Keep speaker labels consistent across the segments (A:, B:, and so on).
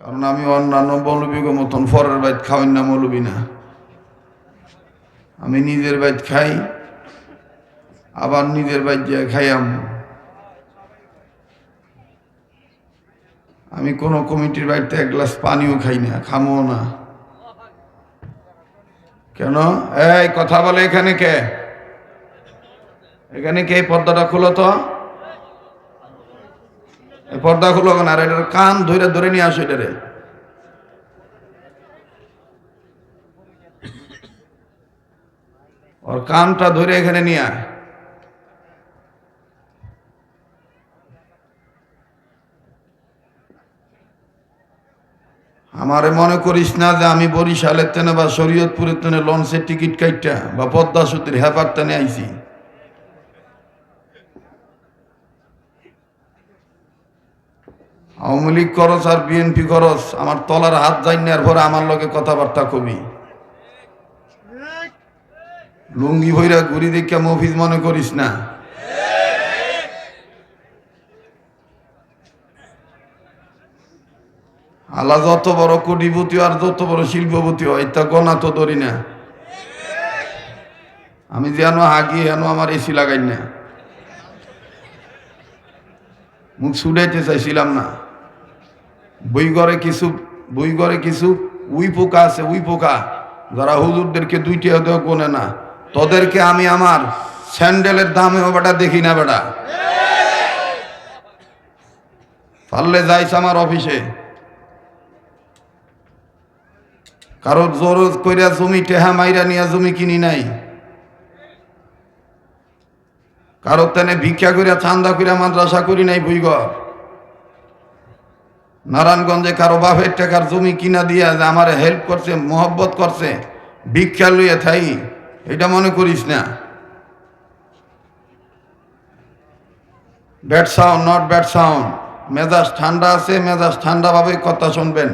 A: কারণ আমি অন্যান্য মৌলবীকে মতন ফরের বাইত খাওয়াই না মৌলবী না। আমি নিজের বাইত খাই, আবার নিজের বাইত যে খাইয়াম। আমি কোনো কমিটির বাড়িতে এক গ্লাস পানিও খাই না খামো না। কেন? এই, কথা বলে এখানে কে? এখানে কে? পর্দাটা খুলো তো। পর্দা খুলো আর এটার কান ধরে ধরে নিয়ে আসো এটারে। ওর কানটা ধরে এখানে নিয়ে আয়। আমারে মনে করিস না যে আমি বরিশালের তেনে বা শরীয়তপুরের তেনে লঞ্চের টিকিট কাইটা বা পদ্মা সুতির হেপার তেনে আইছি। আওয়ামী লীগ করস আর বিএনপি করস, আমার তলার হাত যাই নেওয়ার পরে আমার লগে কথাবার্তা কবি। লুঙ্গি ভৈরা ঘুরি দেখিয়া মফিজ মনে করিস না। আল্লাহ যত বড় কোটিপতি আর যত বড় শিল্পপতি হয়, তা গনা তো ধরি না। আমি যেন হাগি হেন আমার এসি লাগাই না। মুখ ছুটাইতে চাইছিলাম না। বই ঘরে কিছু, বই ঘরে কিছু, উই পোকা আছে, উই পোকা। যারা হুজুরদেরকে দুইটা দেওয়া কোনে না। তোদেরকে আমি আমার স্যান্ডেলের দামেও বেটা দেখি না বেটা। পারলে যাইস আমার অফিসে। কারও জোর কইরা জমি টেহা মাইরা নিয়া জমি কিনি নাই। কারও তেনে ভিক্ষা করিয়া চান্দা করিয়া মাদ্রাসা করি নাই বুইগর নারায়ণগঞ্জে কারও বাপের টাকার জমি কিনা দিয়া যে আমার হেল্প করছে, মোহব্বত করছে, ভিক্ষা লইয়া থাই, এটা মনে করিস না। Bad sound not bad sound মেজাজ ঠান্ডা আছে, মেজাজ ঠান্ডাভাবে কথা শুনবেন।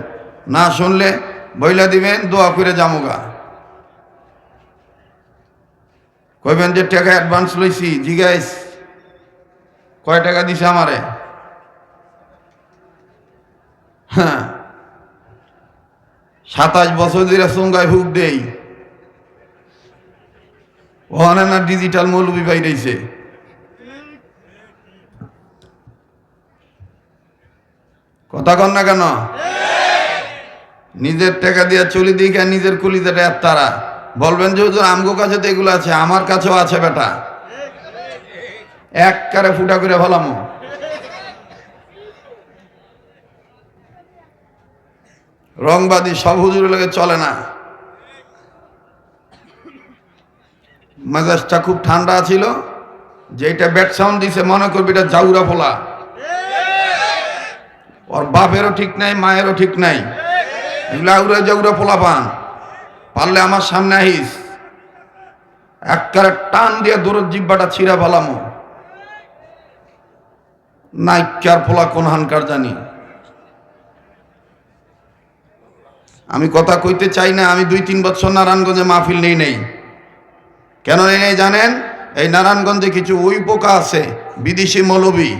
A: না শুনলে বইলা দিবেন, দোয়া করে জামুগা কইবেন যে, টাকা অ্যাডভান্স লইছি, জিগাইস। কয় টাকা দিছে আমারে? হ্যাঁ। সাতাশ বছর ধরে সঙ্গায় হুক দেই। ওখানে না ডিজিটাল মৌলবি বাইরেছে। কথা কন না কেন? নিজের টাকা দিয়ে চলি দিকে নিজের কুলিতে এক তারা। বলবেন যে আমগো কাছে তো এগুলো আছে, আমার কাছেও আছে বেটা। এক কারে ফুটা করে ফেলামো। রংবাদী সব হুজুরের লাগে চলে না। মেজাজটা খুব ঠান্ডা ছিল যেটা ব্যাট সাউন্ড দিছে, মনে করবি এটা জাউরা ফোলা। ওর বাপেরও ঠিক নাই, মায়েরও ঠিক নাই। এগুলা উড়ে জাউরা ফোলা পান। পারলে আমার সামনে আহিস। একবারে টান দিয়ে দূরের জিব্বাটা ছিঁড়া ফেলামো। নাইকার ফোলা কোন হানকার জানি। আমি কথা কইতে চাই না, আমি দুই তিন বছর নারায়ণগঞ্জে মাহফিল নেই নেই। কেন নেই নেই জানেন? এই নারায়ণগঞ্জে কিছু ওই পোকা আছে, বিদেশি মৌলবী।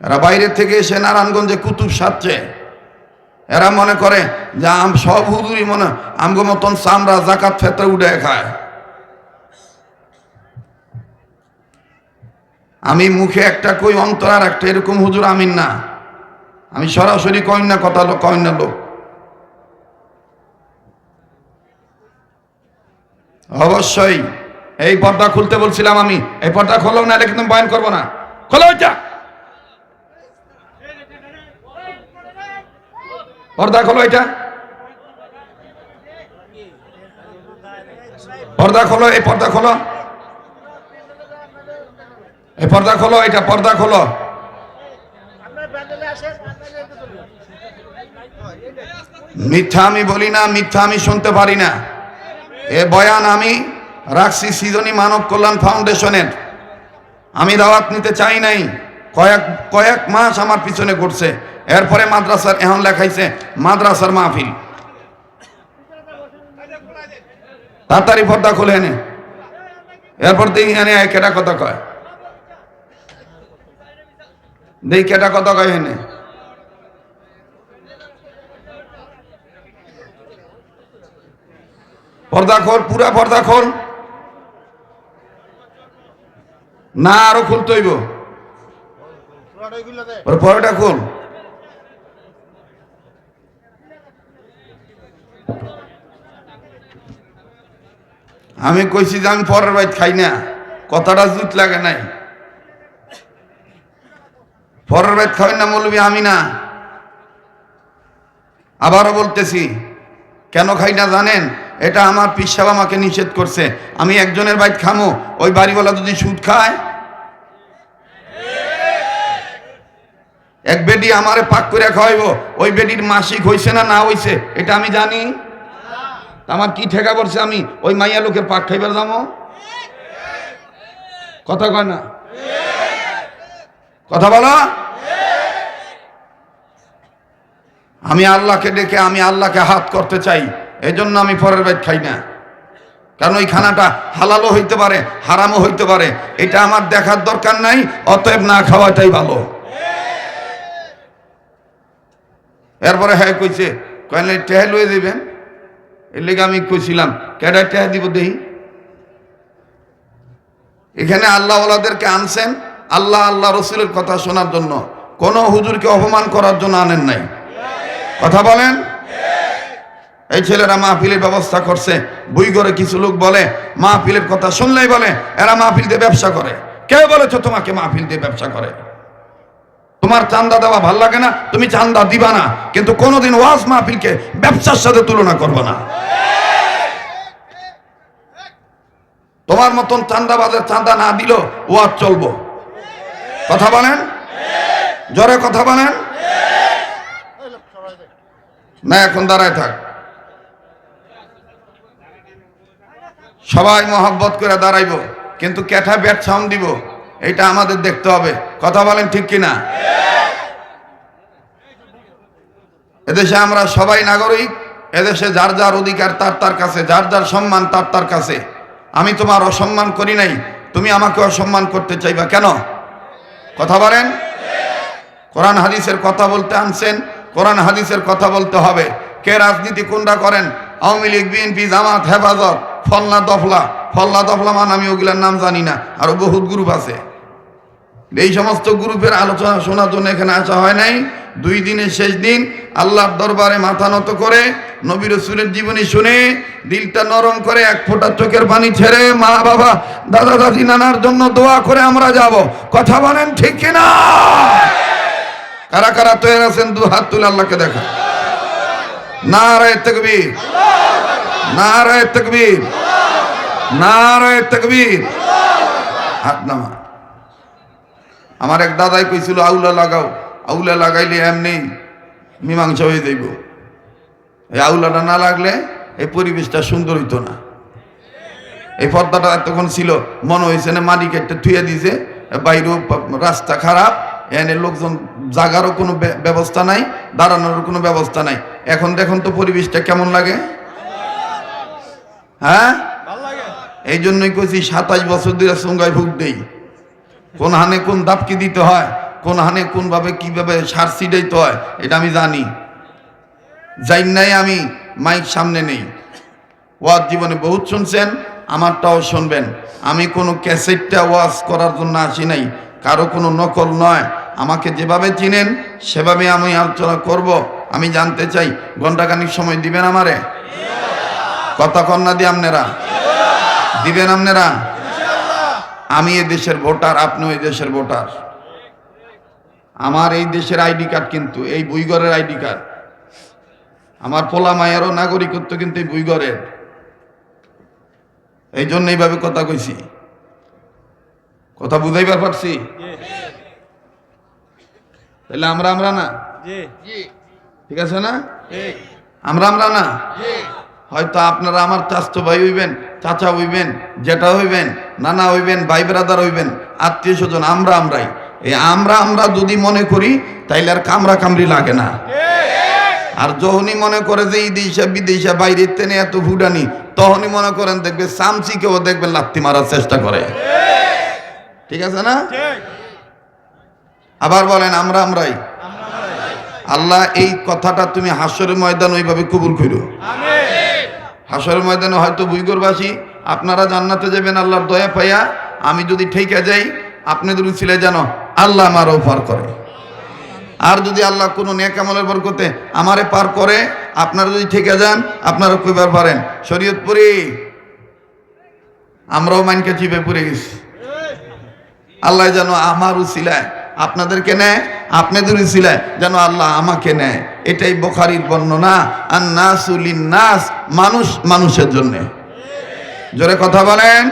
A: এরা বাইরের থেকে এসে নারায়ণগঞ্জে কুতুব সাজছে এরা মনে করে যে আম সব হুজুরি মনে, আমগো মতন চামড়া জাকাত ফেতরে উঠে খায়। আমি মুখে একটা কই, অন্তর আর একটা এরকম হুজুর আমিন না। আমি সরাসরি কইন না, কথা কইন না লোক। অবশ্যই। এই পর্দা খুলতে বলছিলাম আমি। এই পর্দা খোলো না এটা কিন্তু বয়ান করব না। খোলো এটা। পর্দা খোলো এটা। পর্দা খোলো, এই পর্দা খোলো। এই পর্দা খোলো, এটা পর্দা খোলো। মিথ্যা আমি বলি না, মিথ্যা আমি শুনতে পারি না। এ বয়ান আমি রাখছি সিজনি মানব কল্যাণ ফাউন্ডেশনের। আমি দাওয়াত নিতে চাই নাই। কয়েক কয়েক মাস আমার পিছনে ঘুরছে। এরপরে মাদ্রাসার এখন লেখাইছে মাদ্রাসার মাহফিল। তাড়াতাড়ি পর্দা খুলে এনে। এরপর দেখি এনে কেটা কথা কয়। দেখি কেটা কথা কয় এনে। পর্দা খোল পুরা পর্দা খোল না, আরও খুলতে হইব। ওর পরোটা খোল। আমি কইছি যে আমি পরের বাইত খাই না। কথাটা জুত লাগে নাই। পরের বাইত খাবেন না মৌলবি, আমি না। আবারও বলতেছি, কেন খাই না জানেন? এটা আমার পিসাব আমাকে নিষেধ করছে। আমি একজনের বাইত খামো, ওই বাড়িওয়ালা যদি সুদ খায়? এক বেডি আমারে পাক করে খাওয়াইব, ওই বেডির মাসিক হইছে না না হইছে, এটা আমি জানি। আমার কি ঠেকা পড়ছে আমি? ওই মাইয়া লোকের পাক খাইবার যাব কথা কয় না? কথা বলো। আমি আল্লাহকে ডেকে, আমি আল্লাহকে হাত করতে চাই। এই জন্য আমি পরের বাইত খাই না। কারণ ওই খানাটা হালালও হইতে পারে, হারামও হইতে পারে। এটা আমার দেখার দরকার নাই, অতএব না খাওয়াটাই ভালো। এরপরে হ্যাঁ কইছে, কইলে টেহা লয়ে দেবেন এর লেগে আমি কইছিলাম, কেডা টেহা দিব দেই? এখানে আল্লাহ ওলাদেরকে আনছেন, আল্লাহ আল্লাহ রসুলের কথা শোনার জন্য। কোনো হুজুরকে অপমান করার জন্য আনেন নাই। কথা বলেন? এই ছেলেরা মাহফিলের ব্যবস্থা করছে। বই করে কিছু লোক বলে, মাহফিলের কথা শুনলেই বলে, এরা মাহফিল দিয়ে ব্যবসা করে। কে বলেছ, তোমাকে মাহফিল দিয়ে ব্যবসা করে। তোমার চান্দা দেওয়া ভালো লাগে না, তুমি চান্দা দিবা না। কিন্তু কোনোদিন ওয়াজ মাহফিলকে ব্যবসার সাথে তুলনা করবে না। তোমার মতন চান্দাবাজের চান্দা না দিল ওয়াজ চলবো। কথা বলেন? জোরে কথা বলেন? না, এখন দাঁড়ায় থাক। সবাই মহব্বত করে দাঁড়াইব, কিন্তু ক্যাঠা ব্যাট সাউন্ড দিব এটা আমাদের দেখতে হবে। কথা বলেন ঠিক কিনা? এদেশে আমরা সবাই নাগরিক, এদেশে যার যার অধিকার তার তার কাছে, যার যার সম্মান তার তার কাছে। আমি তোমার অসম্মান করি নাই, তুমি আমাকে অসম্মান করতে চাইবা কেন? কথা বলেন? কোরআন হাদিসের কথা বলতে আনছেন, কোরআন হাদিসের কথা বলতে হবে। কে রাজনীতি কোনটা করেন? আওয়ামী লীগ, বিএনপি, জামাত, হেফাজত ফল্লা দফলা ফল্লা দফলা মান আমি ওগুলার নাম জানি না, আরও বহুত গ্রুপ আছে। এই সমস্ত গ্রুপের আলোচনা শোনার জন্য এখানে আসা হয় নাই। দুই দিনের শেষ দিন আল্লাহর দরবারে মাথা নত করে নবী রসুলের জীবনী শুনে দিলটা নরম করে এক ফোঁটা চোখের পানি ছেড়ে, মা বাবা, দাদা, দাদি, নানার জন্য দোয়া করে আমরা যাব। কথা বলেন ঠিক কিনা? কারা কারা তৈরি আছেন, দু হাত তুলে আল্লাহকে দেখা। নারায় তকবীর। নারায় তকবীর। নারায় তকবীর। হাত নামা। আমার এক দাদাই কইছিল, আউলা লাগাও। আউলা লাগাইলে এমনি মীমাংসা হয়ে যাইব। এই আউলাটা না লাগলে এই পরিবেশটা সুন্দর হইতো না। এই পর্দাটা তখন ছিল, মনে হয়েছে না মালিক একটা থুয়ে দিছে বাইরেও রাস্তা খারাপ, এনে লোকজন জাগারও কোনো ব্যবস্থা নাই দাঁড়ানোর কোনো ব্যবস্থা নাই। এখন দেখুন তো পরিবেশটা কেমন লাগে। হ্যাঁ? এই জন্যই কইছি সাতাশ বছর ধরে সঙ্গায় ভুগ দেই। কোন হানে কোন দাপকি দিতে হয় কোন হানে কোন ভাবে কীভাবে সার ছিটাইতে হয় এটা আমি জানি। যাই নাই আমি মাইক সামনে নেই। ওয়াজ জীবনে বহুত শুনছেন আমারটাও শুনবেন। আমি কোনো ক্যাসেটটা ওয়াজ করার জন্য আসি নাই। কারও কোনো নকল নয়। আমাকে যেভাবে চিনেন সেভাবে আমি আলোচনা করব। আমি জানতে চাই ঘন্টাখানিক সময় দিবেন আমারে? কথা কন্যা দিয়ে আপনারা? দিবেন আপনারা? আমি এই দেশের ভোটার আপনিও এই দেশের ভোটার। আমার এই দেশের আইডি কার্ড কিন্তু এই বুইগরের আইডি কার্ড। আমার পোলা মায়েরও নাগরিকত্ব কিন্তু এই বুইগরের এই জন্য এইভাবে কথা কইছি। কথা বুঝাইবার পারছি? তাহলে আমরা আমরা না? ঠিক আছে না? আমরা আমরা না? হয়তো আপনারা আমার চাস্ত ভাই হইবেন, চাচা হইবেন, জেঠা হইবেন, নানা হইবেন, ভাই ব্রাদার হইবেন, আত্মীয় স্বজন, আমরা আমরাই। এই আমরা আমরা যদি মনে করি, তাইলে আর কামরা কামড়ি লাগে না। আর যখনই মনে করে যে এই দেশে বিদেশে বাইরের তেনে এত ভুডানি তখনই মনে করেন দেখবে সামসিকেও দেখবেন লাত্তি মারার চেষ্টা করে। ঠিক আছে না? আবার বলেন, আমরা আমরাই। আল্লাহ এই কথাটা তুমি হাসরের ময়দান ওইভাবে কবুল করো হাসর ময়দানে হয়তো বুইগরবাসী, আপনারা জান্নাতে যাবেন, আল্লাহর দয়া পাইয়া আমি যদি ঠেকে যাই আপনাদের উচিলে যেন, আল্লাহ আমারও পার করে। আর যদি আল্লাহ কোনো নেকামলের বরকতে আমারে পার করে, আপনারা যদি ঠেকে যান, আপনারা কইবার পারেন? শরীয়তপুরি, আমরাও মাইনকে চিপে পড়ে গেছি। আল্লাহ যেন আমার উচিলায় আপনাদেরকে নেয় আপনাদের উচিলায় যেন আল্লাহ আমাকে নেয়। এটাই বোখারির বর্ণনা আর নাসুলিন নাস মানুষ মানুষের জন্যে। জোরে কথা বলেন।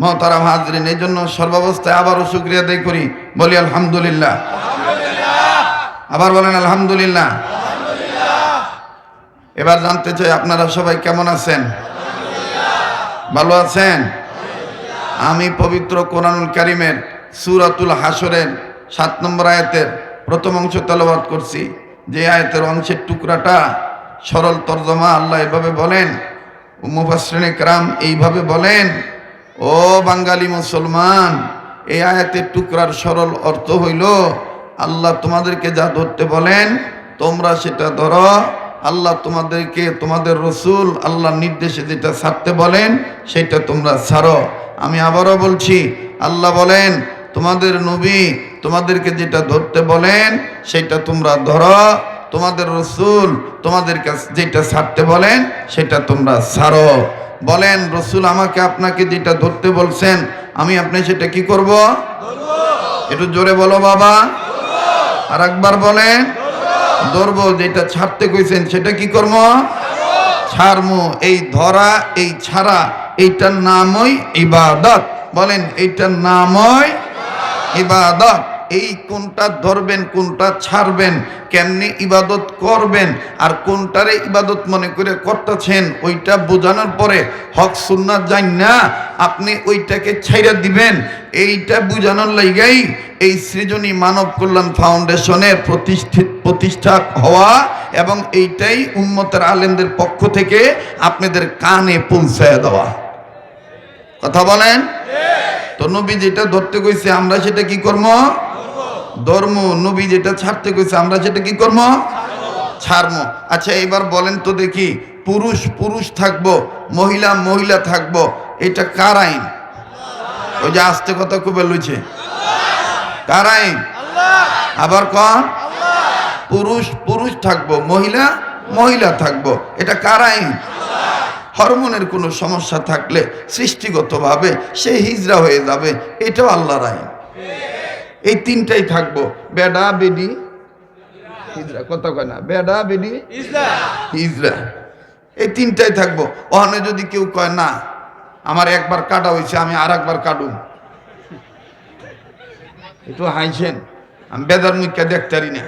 A: মহতারাম হাজরিন এই জন্য সর্বাবস্থায় আবারও শুক্রিয়া আদায় করি। বলি আলহামদুলিল্লাহ। আবার বলেন আলহামদুলিল্লাহ। এবার জানতে চাই আপনারা সবাই কেমন আছেন? ভালো আছেন? আমি পবিত্র কোরআনুল কারিমের সুরাতুল হাসরের সাত নম্বর আয়াতের প্রথম অংশ তেলাওয়াত করছি। যে আয়াতের অংশের টুকরাটা সরল তর্জমা আল্লাহ এভাবে বলেন মুফাসরিনে কারাম এইভাবে বলেন, ও বাঙালি মুসলমান, এই আয়াতের টুকরার সরল অর্থ হইল, আল্লাহ তোমাদেরকে যা ধরতে বলেন, তোমরা সেটা ধরো। আল্লাহ তোমাদেরকে, তোমাদের রসুল আল্লাহ নির্দেশে যেটা ছাড়তে বলেন, সেটা তোমরা ছাড়ো। আমি আবারও বলছি, আল্লাহ বলেন তোমাদের নবী তোমাদেরকে যেটা ধরতে বলেন, সেটা তোমরা ধরো। তোমাদের রসুল তোমাদেরকে যেটা ছাড়তে বলেন, সেটা তোমরা ছাড়ো। বলেন, রসুল আমাকে আপনাকে যেটা ধরতে বলছেন, আমি আপনি সেটা কি করব? একটু জোরে বলো বাবা। আর একবার বলেন, ধরবো, যেটা ছাড়তে কইছেন, সেটা কি করব? ছাড়মু এই ধরা, এই ছাড়া, এইটার নামই ইবাদত। বলেন, এইটার নামই ইবাদত, এই কোনটা ধরবেন, কোনটা ছাড়বেন, কেমনি ইবাদত করবেন, আর কোনটারে ইবাদত মনে করে করতেছেন, ওইটা বোঝানোর পরে হক, সুন্নাত যাই না, আপনি ওইটাকে ছাইরা দিবেন। এইটা বোঝানোর লাইগাই এই সৃজনী মানব কল্যাণ ফাউন্ডেশনের প্রতিষ্ঠিত প্রতিষ্ঠা হওয়া এবং এইটাই উন্মতের আলেমদের পক্ষ থেকে আপনাদের কানে পৌঁছায় দেওয়া। কথা বলেন? তো নবী যেটা ধরতে কইছে, আমরা সেটা কি করব? ধর্ম। নবী যেটা ছাড়তে কইছে, আমরা সেটা কি করব? ছাড়বো। আচ্ছা এবার বলেন তো দেখি, পুরুষ পুরুষ থাকব, মহিলা মহিলা থাকব, এটা কার আইন? ওই যে আস্তে কথা খুব লইছে। কার আইন? আবার কন পুরুষ পুরুষ থাকব, মহিলা মহিলা থাকব, এটা কার আইন? হরমোনের কোনো সমস্যা থাকলে সৃষ্টিগতভাবে সে হিজড়া হয়ে যাবে এটাও আল্লাহর আইন। এই তিনটাই থাকব। বেডা বেডি হিজরা। কত কয় না? বেডা বেডি হিজরা। এই তিনটাই থাকব। ওখানে যদি কেউ কয় না আমার একবার কাটা হয়েছে আমি আর একবার কাটুম। একটু হাইছেন আমি বেদার মুখটা দেখতারি না।